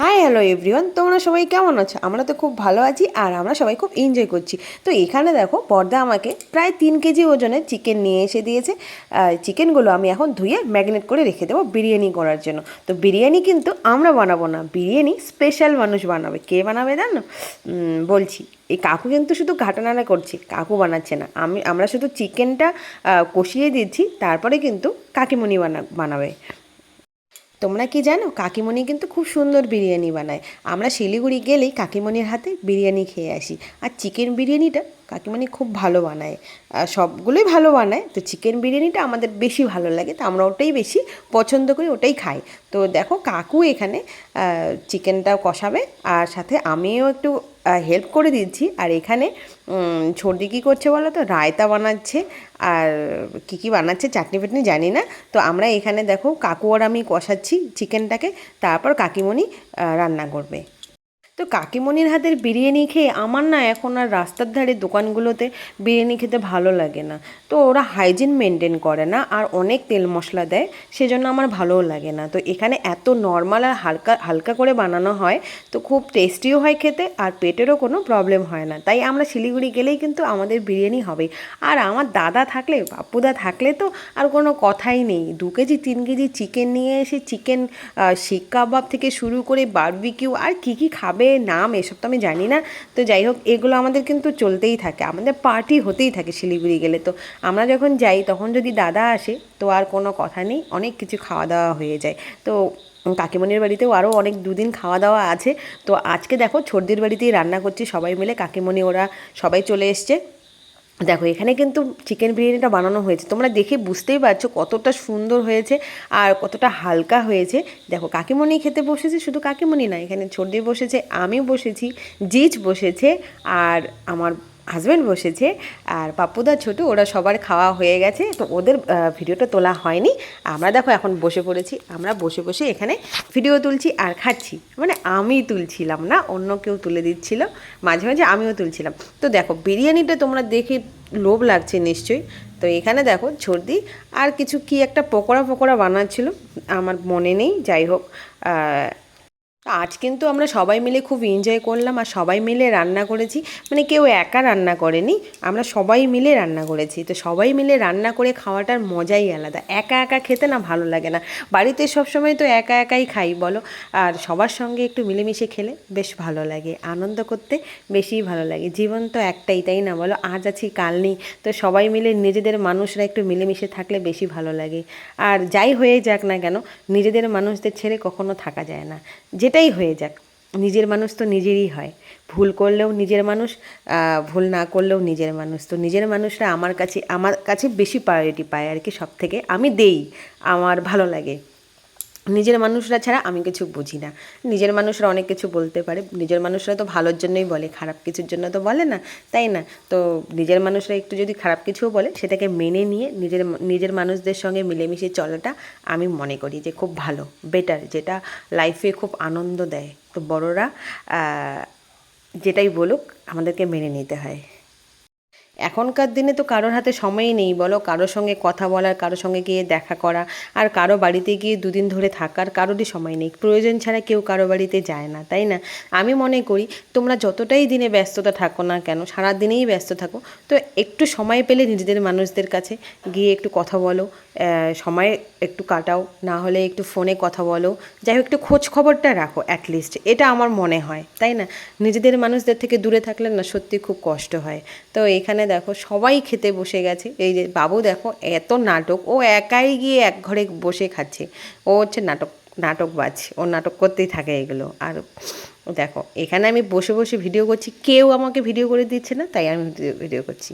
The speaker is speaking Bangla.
হাই হ্যালো এভরিওয়ান তোমরা সবাই কেমন আছো? আমরা তো খুব ভালো আছি আর আমরা সবাই খুব এনজয় করছি। তো এখানে দেখো, পর্দা আমাকে প্রায় তিন কেজি ওজনের চিকেন নিয়ে এসে দিয়েছে। চিকেনগুলো আমি এখন ধুয়ে ম্যাগনেট করে রেখে দেবো বিরিয়ানি করার জন্য। তো বিরিয়ানি কিন্তু আমরা বানাবো না। বিরিয়ানি স্পেশাল মানুষ বানাবে। কে বানাবে জানো? বলছি। এই কাকু কিন্তু শুধু ঘাটানাড়া করছে, কাকু বানাচ্ছে না। আমি, আমরা শুধু চিকেনটা কষিয়ে দিচ্ছি, তারপরে কিন্তু কাকিমণি বানা, বানাবে। তোমরা কি জানো, কাকিমণি কিন্তু খুব সুন্দর বিরিয়ানি বানায়। আমরা শিলিগুড়ি গেলেই কাকিমণির হাতে বিরিয়ানি খেয়ে আসি। আর চিকেন বিরিয়ানিটা কাকিমণি খুব ভালো বানায়। সবগুলোই ভালো বানায়। তো চিকেন বিরিয়ানিটা আমাদের বেশি ভালো লাগে, তো আমরা ওটাই বেশি পছন্দ করি, ওটাই খাই। তো দেখো কাকু এখানে চিকেনটা কষাবে, আর সাথে আমিও একটু হেল্প করে দিচ্ছি। আর এখানে সর্দি কী করছে বলো তো? রায়তা বানাচ্ছে। আর কী কী বানাচ্ছে চাটনি ফাটনি জানি না। তো আমরা এখানে দেখো কাকু আর আমি কষাচ্ছি চিকেনটাকে তারপর কাকিমণি রান্না করবে। তো কাকিমণির হাতের বিরিয়ানি খেয়ে আমার না এখন আর রাস্তার ধারে দোকানগুলোতে বিরিয়ানি খেতে ভালো লাগে না। তো ওরা হাইজিন মেনটেন করে না আর অনেক তেল মশলা দেয়, সেজন্য আমার ভালোও লাগে না। তো এখানে এত নর্মাল আর হালকা হালকা করে বানানো হয়, তো খুব টেস্টিও হয় খেতে আর পেটেরও কোনো প্রবলেম হয় না। তাই আমরা শিলিগুড়ি গেলেই কিন্তু আমাদের বিরিয়ানি হবেই। আর আমার দাদা থাকলে, বাপুদা থাকলে তো আর কোনো কথাই নেই। দু কেজি, তিন কেজি চিকেন নিয়ে এসে চিকেন শিক কাবাব থেকে শুরু করে বারবিকিউ আর কি কি খাবে নাম এসব তো আমি জানি না। তো যাই হোক, এগুলো আমাদের কিন্তু চলতেই থাকে। আমাদের পার্টি হতেই থাকে শিলিগুড়ি গেলে। তো আমরা যখন যাই, তখন যদি দাদা আসে, তো আর কোনো কথা নেই। অনেক কিছু খাওয়া দাওয়া হয়ে যায়। তো কাকিমণির বাড়িতেও আরও অনেক দুদিন খাওয়া দাওয়া আছে। তো আজকে দেখো ছর্দির বাড়িতেই রান্না করছি সবাই মিলে। কাকিমণি, ওরা সবাই চলে এসছে। দেখো, এখানে কিন্তু চিকেন বিরিয়ানিটা বানানো হয়েছে। তোমরা দেখে বুঝতেই পারছ কতটা সুন্দর হয়েছে আর কতটা হালকা হয়েছে। দেখো, কাকিমণি খেতে বসেছে, শুধু কাকিমণি না, এখানে ছর্দি বসেছে আমি বসেছি জিজ বসেছে আর আমার হাজব্যান্ড বসেছে আর পাপ্পুদা ছোটো, ওরা সবার খাওয়া হয়ে গেছে। তো ওদের ভিডিওটা তোলা হয়নি। আমরা দেখো এখন বসে পড়েছি। আমরা বসে বসে এখানে ভিডিও তুলছি আর খাচ্ছি। মানে আমি তুলছিলাম না, অন্য কেউ তুলে দিচ্ছিল। মাঝে মাঝে আমিও তুলছিলাম। তো দেখো, বিরিয়ানিটা তোমরা দেখে লোভ লাগছে নিশ্চয়ই। তো এখানে দেখো ছর্দি আর কিছু কি একটা পকোড়া পকোড়া বানাচ্ছিল। আমার মনে নেই, যাই হোক। আজ কিন্তু আমরা সবাই মিলে খুব এনজয় করলাম আর সবাই মিলে রান্না করেছি। মানে কেউ একা রান্না করেনি, আমরা সবাই মিলে রান্না করেছি। তো সবাই মিলে রান্না করে খাওয়াটার মজাই আলাদা। একা একা খেতে না ভালো লাগে না। বাড়িতে সবসময় তো একা একাই খাই, বলো। আর সবার সঙ্গে একটু মিলেমিশে খেলে বেশ ভালো লাগে। আনন্দ করতে বেশি ভালো লাগে। জীবন তো একটাই, তাই না বলো? আজ আছি, কাল নেই। তো সবাই মিলে নিজেদের মানুষরা একটু মিলেমিশে থাকলে বেশি ভালো লাগে। আর যাই হয়ে যাক না কেন, নিজেদের মানুষদের ছেড়ে কখনো থাকা যায় না। যেটাই হয়ে যাক। নিজের মানুষ তো নিজেরই হয়। ভুল করলেও নিজের মানুষ ভুল না করলেও নিজের মানুষ। তো নিজের মানুষরা আমার কাছে আমার কাছে বেশি প্রায়োরিটি পায় আর কি সব থেকে আমি দেই, আমার ভালো লাগে। নিজের মানুষরা ছাড়া আমি কিছু বুঝি না। নিজের মানুষরা অনেক কিছু বলতে পারে। নিজের মানুষরা তো ভালোর জন্যই বলে, খারাপ কিছুর জন্য তো বলে না, তাই না? তো নিজের মানুষরা একটু যদি খারাপ কিছুও বলে, সেটাকে মেনে নিয়ে নিজের নিজের মানুষদের সঙ্গে মিলেমিশে চলাটা আমি মনে করি যে খুব ভালো বেটার যেটা লাইফে খুব আনন্দ দেয়। তো বড়রা যেটাই বলুক, আমাদেরকে মেনে নিতে হয়। এখনকার দিনে তো কারোর হাতে সময়ই নেই, বলো। কারোর সঙ্গে কথা বলার, কারোর সঙ্গে গিয়ে দেখা করা, আর কারও বাড়িতে গিয়ে দুদিন ধরে থাকার কারোরই সময় নেই। প্রয়োজন ছাড়া কেউ কারও বাড়িতে যায় না, তাই না? আমি মনে করি, তোমরা যতটাই দিনে ব্যস্ততা থাকো না কেন সারা দিনেই ব্যস্ত থাকো, তো একটু সময় পেলে নিজেদের মানুষদের কাছে গিয়ে একটু কথা বলো সময় একটু কাটাও, না হলে একটু ফোনে কথা বলো। যাই হোক, একটু খোঁজ খবরটা রাখো অ্যাটলিস্ট এটা আমার মনে হয়, তাই না? নিজেদের মানুষদের থেকে দূরে থাকলে না সত্যি খুব কষ্ট হয়। তো এখানে দেখো, সবাই খেতে বসে গেছে। এই যে বাবু দেখো, এত নাটক, ও একাই গিয়ে এক ঘরে বসে খাচ্ছে। ও হচ্ছে নাটক নাটক নাটকবাজ, ও নাটক করতেই থাকে এগুলো। আর দেখো, এখানে আমি বসে বসে ভিডিও করছি, কেউ আমাকে ভিডিও করে দিচ্ছে না, তাই আমি ভিডিও করছি।